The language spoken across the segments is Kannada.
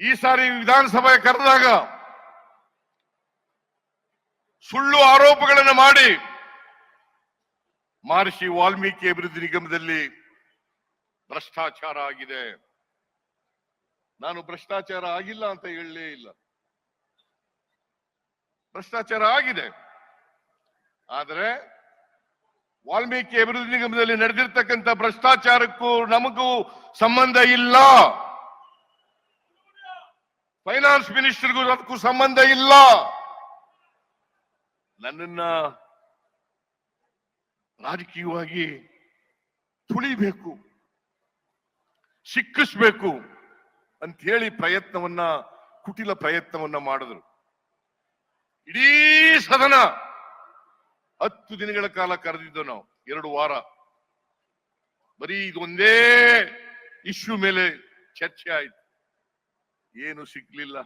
ಈ ಸಾರಿ ವಿಧಾನಸಭೆ ಕರೆದಾಗ ಸುಳ್ಳು ಆರೋಪಗಳನ್ನು ಮಾಡಿ ಮಹರ್ಷಿ ವಾಲ್ಮೀಕಿ ಅಭಿವೃದ್ಧಿ ನಿಗಮದಲ್ಲಿ ಭ್ರಷ್ಟಾಚಾರ ಆಗಿದೆ. ನಾನು ಭ್ರಷ್ಟಾಚಾರ ಆಗಿಲ್ಲ ಅಂತ ಹೇಳಲೇ ಇಲ್ಲ. ಭ್ರಷ್ಟಾಚಾರ ಆಗಿದೆ. ಆದರೆ ವಾಲ್ಮೀಕಿ ಅಭಿವೃದ್ಧಿ ನಿಗಮದಲ್ಲಿ ನಡೆದಿರ್ತಕ್ಕಂಥ ಭ್ರಷ್ಟಾಚಾರಕ್ಕೂ ನಮಗೂ ಸಂಬಂಧ ಇಲ್ಲ. ಫೈನಾನ್ಸ್ ಮಿನಿಸ್ಟರ್ಗೂ ಅದಕ್ಕೂ ಸಂಬಂಧ ಇಲ್ಲ. ನನ್ನನ್ನ ರಾಜಕೀಯವಾಗಿ ತುಳಿಬೇಕು, ಸಿಕ್ಕಿಸ್ಬೇಕು ಅಂತ ಹೇಳಿ ಪ್ರಯತ್ನವನ್ನ, ಕುಟಿಲ ಪ್ರಯತ್ನವನ್ನ ಮಾಡಿದ್ರು. ಇಡೀ ಸದನ ಹತ್ತು ದಿನಗಳ ಕಾಲ ಕರೆದಿದ್ದು ನಾವು, ಎರಡು ವಾರ. ಬರೀ ಇದೊಂದೇ ಇಶ್ಯೂ ಮೇಲೆ ಚರ್ಚೆ ಆಯ್ತು. ಏನು ಸಿಗ್ಲಿಲ್ಲ.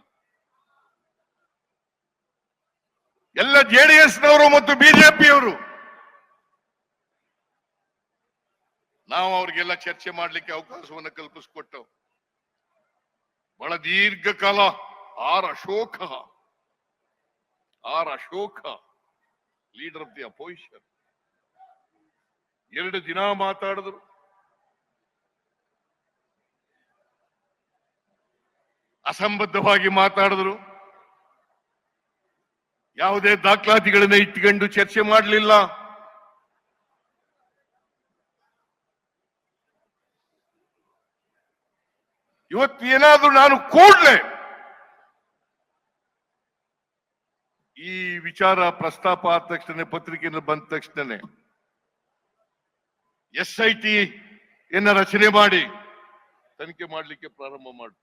ಎಲ್ಲ ಜೆಡಿಎಸ್ನವರು ಮತ್ತು ಬಿಜೆಪಿಯವರು ನಾವು ಅವ್ರಿಗೆಲ್ಲ ಚರ್ಚೆ ಮಾಡ್ಲಿಕ್ಕೆ ಅವಕಾಶವನ್ನು ಕಲ್ಪಿಸ್ಕೊಟ್ಟು ಬಹಳ ದೀರ್ಘಕಾಲ R Ashoka R Ashoka leader of the opposition ಎರಡು ದಿನ ಮಾತಾಡಿದ್ರು. ಅಸಂಬದ್ಧವಾಗಿ ಮಾತಾಡಿದ್ರು. ಯಾವುದೇ ದಾಖಲಾತಿಗಳನ್ನ ಇಟ್ಟುಕೊಂಡು ಚರ್ಚೆ ಮಾಡಲಿಲ್ಲ. ಇವತ್ತು ಏನಾದ್ರೂ ನಾನು ಕೂಡ್ಲೆ ಈ ವಿಚಾರ ಪ್ರಸ್ತಾಪ ಆದ ತಕ್ಷಣ ಪತ್ರಿಕೆಯಿಂದ ಬಂದ ತಕ್ಷಣ ಎಸ್ ಐ ಟಿ ಎನ್ನ ರಚನೆ ಮಾಡಿ ತನಿಖೆ ಮಾಡಲಿಕ್ಕೆ ಪ್ರಾರಂಭ ಮಾಡಿ